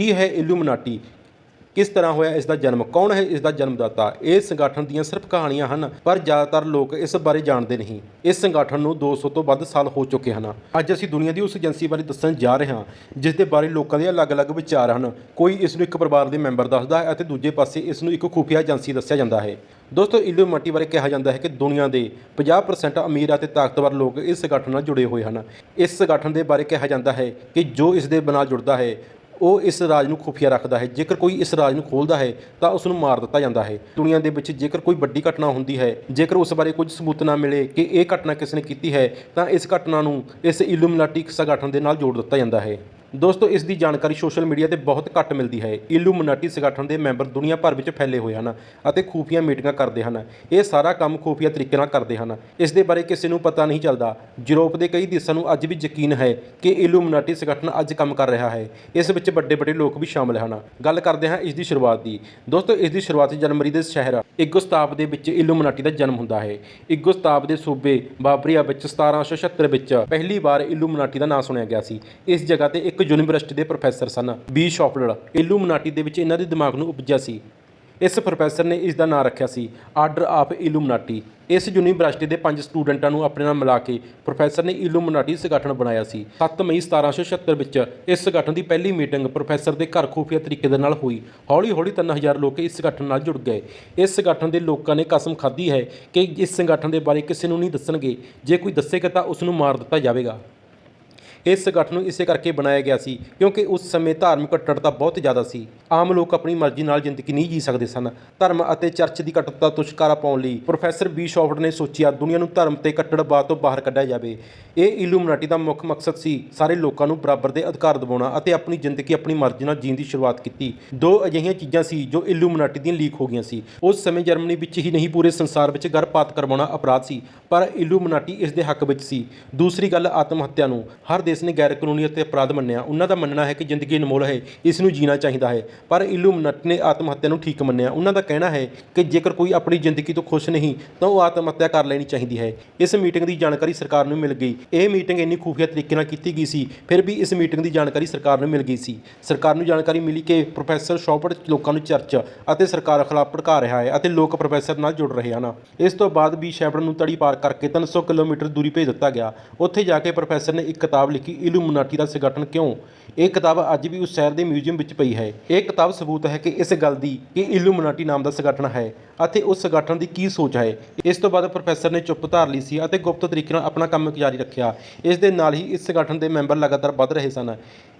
ਕੀ ਹੈ ਇਲੂਮਨਾਟੀ? ਕਿਸ ਤਰ੍ਹਾਂ ਹੋਇਆ ਇਸ ਦਾ ਜਨਮ? ਕੌਣ ਹੈ ਇਸ ਦਾ ਜਨਮਦਾਤਾ? ਇਹ ਸੰਗਠਨ ਦੀਆਂ ਸਿਰਫ ਕਹਾਣੀਆਂ ਹਨ, ਪਰ ਜ਼ਿਆਦਾਤਰ ਲੋਕ ਇਸ ਬਾਰੇ ਜਾਣਦੇ ਨਹੀਂ। ਇਸ ਸੰਗਠਨ ਨੂੰ 200 ਤੋਂ ਵੱਧ ਸਾਲ ਹੋ ਚੁੱਕੇ ਹਨ। ਅੱਜ ਅਸੀਂ ਦੁਨੀਆ ਦੀ ਉਸ ਏਜੰਸੀ ਬਾਰੇ ਦੱਸਣ ਜਾ ਰਹੇ ਹਾਂ, ਜਿਸ ਦੇ ਬਾਰੇ ਲੋਕਾਂ ਦੇ ਅਲੱਗ-ਅਲੱਗ ਵਿਚਾਰ ਹਨ। ਕੋਈ ਇਸ ਨੂੰ ਇੱਕ ਪਰਿਵਾਰ ਦੇ ਮੈਂਬਰ ਦੱਸਦਾ ਹੈ ਅਤੇ ਦੂਜੇ ਪਾਸੇ ਇਸ ਨੂੰ ਇੱਕ ਖੁਫੀਆ ਏਜੰਸੀ ਦੱਸਿਆ ਜਾਂਦਾ ਹੈ। ਦੋਸਤੋ, ਇਲੂਮਨਾਟੀ ਬਾਰੇ ਕਿਹਾ ਜਾਂਦਾ ਹੈ ਕਿ ਦੁਨੀਆ ਦੇ 50% ਅਮੀਰ ਅਤੇ ਤਾਕਤਵਰ ਲੋਕ ਇਸ ਸੰਗਠਨ ਨਾਲ ਜੁੜੇ ਹੋਏ ਹਨ। ਇਸ ਸੰਗਠਨ ਦੇ ਬਾਰੇ ਕਿਹਾ ਜਾਂਦਾ ਹੈ ਕਿ ਜੋ ਇਸ ਦੇ ਨਾਲ ਜੁੜਦਾ ਹੈ ਉਹ ਇਸ ਰਾਜ ਨੂੰ ਖੁਫੀਆ ਰੱਖਦਾ ਹੈ। ਜੇਕਰ ਕੋਈ ਇਸ ਰਾਜ ਨੂੰ ਖੋਲਦਾ ਹੈ, ਤਾਂ ਉਸ ਨੂੰ ਮਾਰ ਦਿੱਤਾ ਜਾਂਦਾ ਹੈ। ਦੁਨੀਆ ਦੇ ਵਿੱਚ ਜੇਕਰ ਕੋਈ ਵੱਡੀ ਘਟਨਾ ਹੁੰਦੀ ਹੈ, ਜੇਕਰ ਉਸ ਬਾਰੇ ਕੁਝ ਸਬੂਤ ਨਾ ਮਿਲੇ ਕਿ ਇਹ ਘਟਨਾ ਕਿਸ ਨੇ ਕੀਤੀ ਹੈ, ਤਾਂ ਇਸ ਘਟਨਾ ਨੂੰ ਇਸ ਇਲੂਮਨਾਟੀ ਸੰਗਠਨ ਦੇ ਨਾਲ ਜੋੜ ਦਿੱਤਾ ਜਾਂਦਾ ਹੈ। ਦੋਸਤੋ, ਇਸ ਦੀ ਜਾਣਕਾਰੀ ਸੋਸ਼ਲ ਮੀਡੀਆ ਤੇ ਬਹੁਤ ਘੱਟ ਮਿਲਦੀ ਹੈ। ਇਲੂਮਨਾਟੀ ਸੰਗਠਨ ਦੇ ਮੈਂਬਰ ਦੁਨੀਆ ਭਰ ਵਿੱਚ ਫੈਲੇ ਹੋਏ ਹਨ ਅਤੇ ਖੂਫੀਆ ਮੀਟਿੰਗਾਂ ਕਰਦੇ ਹਨ। ਇਹ ਸਾਰਾ ਕੰਮ ਖੂਫੀਆ ਤਰੀਕੇ ਨਾਲ ਕਰਦੇ ਹਨ। ਇਸ ਦੇ ਬਾਰੇ ਕਿਸੇ ਨੂੰ ਪਤਾ ਨਹੀਂ ਚੱਲਦਾ। ਯੂਰਪ ਦੇ ਕਈ ਦੇਸ਼ਾਂ ਨੂੰ ਅੱਜ ਵੀ ਯਕੀਨ ਹੈ ਕਿ ਇਲੂਮਨਾਟੀ ਸੰਗਠਨ ਅੱਜ ਕੰਮ ਕਰ ਰਿਹਾ ਹੈ। ਇਸ ਵਿੱਚ ਵੱਡੇ ਵੱਡੇ ਲੋਕ ਵੀ ਸ਼ਾਮਲ ਹਨ। ਗੱਲ ਕਰਦੇ ਹਾਂ ਇਸ ਦੀ ਸ਼ੁਰੂਆਤ ਦੀ। ਦੋਸਤੋ, ਇਸ ਦੀ ਸ਼ੁਰੂਆਤ ਜਨਵਰੀ ਦੇ ਸ਼ਹਿਰ ਇਗੋਸਤਾਵ ਦੇ ਵਿੱਚ ਇਲੂਮਨਾਟੀ ਦਾ ਜਨਮ ਹੁੰਦਾ ਹੈ। ਇਗੋਸਤਾਵ ਦੇ ਸੂਬੇ ਬਾਬਰੀਆ ਵਿੱਚ 1776 ਵਿੱਚ ਪਹਿਲੀ ਵਾਰ ਇਲੂਮਨਾਟੀ ਦਾ ਨਾਮ ਸੁਣਿਆ ਗਿਆ ਸੀ। ਇਸ ਜਗ੍ਹਾ ਤੇ ਇੱਕ ਇੱਕ ਯੂਨੀਵਰਸਿਟੀ ਦੇ ਪ੍ਰੋਫੈਸਰ ਸਨ, ਬੀ. ਸ਼ੌਪਲਰ। ਇਲੂਮਨਾਟੀ ਦੇ ਵਿੱਚ ਇਹਨਾਂ ਦੇ ਦਿਮਾਗ ਨੂੰ ਉਪਜਿਆ ਸੀ। ਇਸ ਪ੍ਰੋਫੈਸਰ ਨੇ ਇਸ ਦਾ ਨਾਮ ਰੱਖਿਆ ਸੀ, ਆਰਡਰ ਆਫ ਇਲੂਮਨਾਟੀ। ਇਸ ਯੂਨੀਵਰਸਿਟੀ ਦੇ ਪੰਜ ਸਟੂਡੈਂਟਾਂ ਨੂੰ ਆਪਣੇ ਨਾਲ ਮਿਲਾ ਕੇ ਪ੍ਰੋਫੈਸਰ ਨੇ ਇਲੂਮਨਾਟੀ ਸੰਗਠਨ ਬਣਾਇਆ ਸੀ। 7 ਮਈ 1776 ਵਿੱਚ ਇਸ ਸੰਗਠਨ ਦੀ ਪਹਿਲੀ ਮੀਟਿੰਗ ਪ੍ਰੋਫੈਸਰ ਦੇ ਘਰ ਖੂਫੀਆ ਤਰੀਕੇ ਦੇ ਨਾਲ ਹੋਈ। ਹੌਲੀ-ਹੌਲੀ 3000 ਲੋਕ ਇਸ ਸੰਗਠਨ ਨਾਲ ਜੁੜ ਗਏ। ਇਸ ਸੰਗਠਨ ਦੇ ਲੋਕਾਂ ਨੇ ਕਸਮ ਖਾਧੀ ਹੈ ਕਿ ਇਸ ਸੰਗਠਨ ਦੇ ਬਾਰੇ ਕਿਸੇ ਨੂੰ ਨਹੀਂ ਦੱਸਣਗੇ। ਜੇ ਕੋਈ ਦੱਸੇਗਾ ਤਾਂ ਉਸ ਨੂੰ ਮਾਰ ਦਿੱਤਾ ਜਾਵੇਗਾ। ਇਸ ਸੰਗਠਨ ਨੂੰ ਇਸੇ ਕਰਕੇ ਬਣਾਇਆ ਗਿਆ ਸੀ ਕਿਉਂਕਿ ਉਸ ਸਮੇਂ ਧਾਰਮਿਕ ਕੱਟੜਤਾ ਬਹੁਤ ਜ਼ਿਆਦਾ ਸੀ। ਆਮ ਲੋਕ ਆਪਣੀ ਮਰਜ਼ੀ ਨਾਲ ਜ਼ਿੰਦਗੀ ਨਹੀਂ ਜੀ ਸਕਦੇ ਸਨ। ਧਰਮ ਅਤੇ ਚਰਚ ਦੀ ਕੱਟੜਤਾ ਤੋਂ ਛੁਟਕਾਰਾ ਪਾਉਣ ਲਈ ਪ੍ਰੋਫੈਸਰ ਬੀ ਸ਼ੌਫਟ ਨੇ ਸੋਚਿਆ, ਦੁਨੀਆ ਨੂੰ ਧਰਮ ਤੇ ਕੱਟੜਵਾਦ ਤੋਂ ਬਾਹਰ ਕੱਢਿਆ ਜਾਵੇ। ਇਹ ਇਲੂਮਨਾਟੀ ਦਾ ਮੁੱਖ ਮਕਸਦ ਸੀ ਸਾਰੇ ਲੋਕਾਂ ਨੂੰ ਬਰਾਬਰ ਦੇ ਅਧਿਕਾਰ ਦਿਵਾਉਣਾ ਅਤੇ ਆਪਣੀ ਜ਼ਿੰਦਗੀ ਆਪਣੀ ਮਰਜ਼ੀ ਨਾਲ ਜੀਣ ਦੀ ਸ਼ੁਰੂਆਤ ਕੀਤੀ। ਦੋ ਅਜਿਹੀਆਂ ਚੀਜ਼ਾਂ ਸੀ ਜੋ ਇਲੂਮਨਾਟੀ ਦੀਆਂ ਲੀਕ ਹੋ ਗਈਆਂ ਸੀ। ਉਸ ਸਮੇਂ ਜਰਮਨੀ ਵਿੱਚ ਹੀ ਨਹੀਂ ਪੂਰੇ ਸੰਸਾਰ ਵਿੱਚ ਗਰਭਪਾਤ ਕਰਵਾਉਣਾ ਅਪਰਾਧ ਸੀ, ਪਰ ਇਲੂਮਨਾਟੀ ਇਸ ਦੇ ਹੱਕ ਵਿੱਚ ਸੀ। ਦੂਸਰੀ ਗੱਲ ਆਤਮ ਹੱਤਿਆ ਨੂੰ। ਹਰ ਇਸ ਨੇ ਗੈਰ ਕਾਨੂੰਨੀ ਅਤੇ ਅਪਰਾਧ ਮੰਨਿਆ। ਉਹਨਾਂ ਦਾ ਮੰਨਣਾ ਹੈ ਕਿ ਜ਼ਿੰਦਗੀ ਅਨਮੋਲ ਹੈ, ਇਸ ਨੂੰ ਜੀਣਾ ਚਾਹੀਦਾ ਹੈ। ਪਰ ਇਲੂਮਨਾਟੀ ਨੇ ਆਤਮ ਹੱਤਿਆ ਨੂੰ ਠੀਕ ਮੰਨਿਆ। ਉਹਨਾਂ ਦਾ ਕਹਿਣਾ ਹੈ ਕਿ ਜੇਕਰ ਕੋਈ ਆਪਣੀ ਜ਼ਿੰਦਗੀ ਤੋਂ ਖੁਸ਼ ਨਹੀਂ, ਤਾਂ ਉਹ ਆਤਮ ਹੱਤਿਆ ਕਰ ਲੈਣੀ ਚਾਹੀਦੀ ਹੈ। ਇਸ ਮੀਟਿੰਗ ਦੀ ਜਾਣਕਾਰੀ ਸਰਕਾਰ ਨੂੰ ਮਿਲ ਗਈ। ਇਹ ਮੀਟਿੰਗ ਇੰਨੀ ਖੂਫੀਆ ਤਰੀਕੇ ਨਾਲ ਕੀਤੀ ਗਈ ਸੀ, ਫਿਰ ਵੀ ਇਸ ਮੀਟਿੰਗ ਦੀ ਜਾਣਕਾਰੀ ਸਰਕਾਰ ਨੂੰ ਮਿਲ ਗਈ ਸੀ। ਸਰਕਾਰ ਨੂੰ ਜਾਣਕਾਰੀ ਮਿਲੀ ਕਿ ਪ੍ਰੋਫੈਸਰ ਸ਼ੌਪਰ ਲੋਕਾਂ ਨੂੰ ਚਰਚ ਅਤੇ ਸਰਕਾਰ ਖਿਲਾਫ ਭੜਕਾ ਰਿਹਾ ਹੈ ਅਤੇ ਲੋਕ ਪ੍ਰੋਫੈਸਰ ਨਾਲ ਜੁੜ ਰਹੇ ਹਨ। ਇਸ ਤੋਂ ਬਾਅਦ ਵੀ ਸ਼ੈਪਰ ਨੂੰ ਤੜੀ ਪਾਰ ਕਰਕੇ 300 ਕਿਲੋਮੀਟਰ ਦੂਰੀ ਭੇਜ ਦਿੱਤਾ ਗਿਆ। ਉੱਥੇ ਜਾ ਕੇ ਪ੍ਰੋਫੈਸਰ ਨੇ ਇੱਕ ਕਿਤਾਬ ਲਿਖੀ ਇਲੂਮਨਾਟੀ ਦਾ ਸੰਗਠਨ ਕਿਉਂ? ਇਹ ਕਿਤਾਬ ਅੱਜ ਵੀ ਉਸ ਸ਼ਹਿਰ ਦੇ ਮਿਊਜ਼ੀਅਮ ਵਿੱਚ ਪਈ ਹੈ। ਇਹ ਕਿਤਾਬ ਸਬੂਤ ਹੈ ਕਿ ਇਸ ਗੱਲ ਦੀ ਕਿ ਇਲੂਮਨਾਟੀ ਨਾਮ ਦਾ ਸੰਗਠਨ ਹੈ ਅਤੇ ਉਸ ਸੰਗਠਨ ਦੀ ਕੀ ਸੋਚ ਹੈ। ਇਸ ਤੋਂ ਬਾਅਦ ਪ੍ਰੋਫੈਸਰ ਨੇ ਚੁੱਪ ਧਾਰ ਲਈ ਸੀ ਅਤੇ ਗੁਪਤ ਤਰੀਕੇ ਨਾਲ ਆਪਣਾ ਕੰਮ ਜਾਰੀ ਰੱਖਿਆ। ਇਸ ਦੇ ਨਾਲ ਹੀ ਇਸ ਸੰਗਠਨ ਦੇ ਮੈਂਬਰ ਲਗਾਤਾਰ ਵੱਧ ਰਹੇ ਸਨ।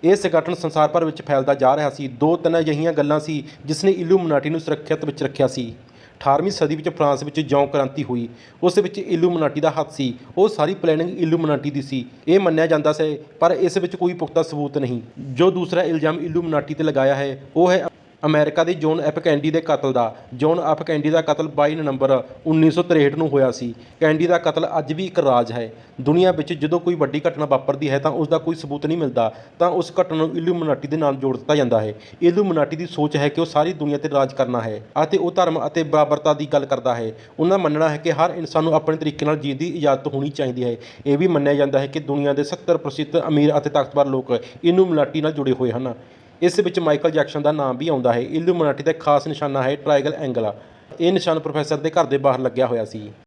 ਇਹ ਸੰਗਠਨ ਸੰਸਾਰ ਭਰ ਵਿੱਚ ਫੈਲਦਾ ਜਾ ਰਿਹਾ ਸੀ। ਦੋ ਤਿੰਨ ਅਜਿਹੀਆਂ ਗੱਲਾਂ ਸੀ ਜਿਸ ਨੇ ਇਲੂਮਨਾਟੀ ਨੂੰ ਸੁਰੱਖਿਅਤ ਵਿੱਚ ਰੱਖਿਆ ਸੀ। 18ਵੀਂ ਸਦੀ ਵਿੱਚ ਫਰਾਂਸ ਵਿੱਚ ਜੌਂ ਕ੍ਰਾਂਤੀ ਹੋਈ। ਉਸ ਵਿੱਚ ਇਲੂਮਨਾਟੀ ਦਾ ਹੱਥ ਸੀ। ਉਹ ਸਾਰੀ ਪਲੈਨਿੰਗ ਇਲੂਮਨਾਟੀ ਦੀ ਸੀ। ਇਹ ਮੰਨਿਆ ਜਾਂਦਾ ਸੀ, ਪਰ ਇਸ ਵਿੱਚ ਕੋਈ ਪੁਖਤਾ ਸਬੂਤ ਨਹੀਂ। ਜੋ ਦੂਸਰਾ ਇਲਜ਼ਾਮ ਇਲੂਮਨਾਟੀ ਤੇ ਲਗਾਇਆ ਹੈ, ਉਹ ਹੈ ਅਮਰੀਕਾ ਦੀ ਜੌਨ ਐਪ ਕੈਂਡੀ ਦੇ ਕਤਲ ਦਾ। ਜੌਨ ਐਪ ਕੈਂਡੀ ਦਾ ਕਤਲ 22 ਨਵੰਬਰ 1963 ਨੂੰ ਹੋਇਆ ਸੀ। ਕੈਂਡੀ ਦਾ ਕਤਲ ਅੱਜ ਵੀ ਇੱਕ ਰਾਜ ਹੈ। ਦੁਨੀਆ ਵਿੱਚ ਜਦੋਂ ਕੋਈ ਵੱਡੀ ਘਟਨਾ ਵਾਪਰਦੀ ਹੈ ਤਾਂ ਉਸ ਦਾ ਕੋਈ ਸਬੂਤ ਨਹੀਂ ਮਿਲਦਾ। ਤਾਂ ਉਸ ਘਟਨਾ ਨੂੰ ਇਲੂਮਨਾਟੀ ਦੇ ਨਾਲ ਜੋੜ ਦਿੱਤਾ ਜਾਂਦਾ ਹੈ। ਇਲੂਮਨਾਟੀ ਦੀ ਸੋਚ ਹੈ ਕਿ ਉਹ ਸਾਰੀ ਦੁਨੀਆ ਤੇ ਰਾਜ ਕਰਨਾ ਹੈ ਅਤੇ ਉਹ ਧਰਮ ਅਤੇ ਬਰਾਬਰਤਾ ਦੀ ਗੱਲ ਕਰਦਾ ਹੈ। ਉਹਨਾਂ ਦਾ ਮੰਨਣਾ ਹੈ ਕਿ ਹਰ ਇਨਸਾਨ ਨੂੰ ਆਪਣੇ ਤਰੀਕੇ ਨਾਲ ਜੀਣ ਦੀ ਇਜਾਜ਼ਤ ਹੋਣੀ ਚਾਹੀਦੀ ਹੈ। ਇਹ ਵੀ ਮੰਨਿਆ ਜਾਂਦਾ ਹੈ ਕਿ ਦੁਨੀਆ ਦੇ 70% ਅਮੀਰ ਅਤੇ ਤਾਕਤਵਰ ਲੋਕ ਇਲੂਮਨਾਟੀ ਨਾਲ ਜੁੜੇ ਹੋਏ ਹਨ। ਇਸ ਵਿੱਚ ਮਾਈਕਲ ਜੈਕਸਨ ਦਾ ਨਾਮ ਵੀ ਆਉਂਦਾ ਹੈ। ਇਲੂਮਨਾਟੀ ਦਾ ਖਾਸ ਨਿਸ਼ਾਨਾ ਹੈ ਟ੍ਰਾਇੰਗਲ ਐਂਗਲਾ। ਇਹ ਨਿਸ਼ਾਨ ਪ੍ਰੋਫੈਸਰ ਦੇ ਘਰ ਦੇ ਬਾਹਰ ਲੱਗਿਆ ਹੋਇਆ ਸੀ।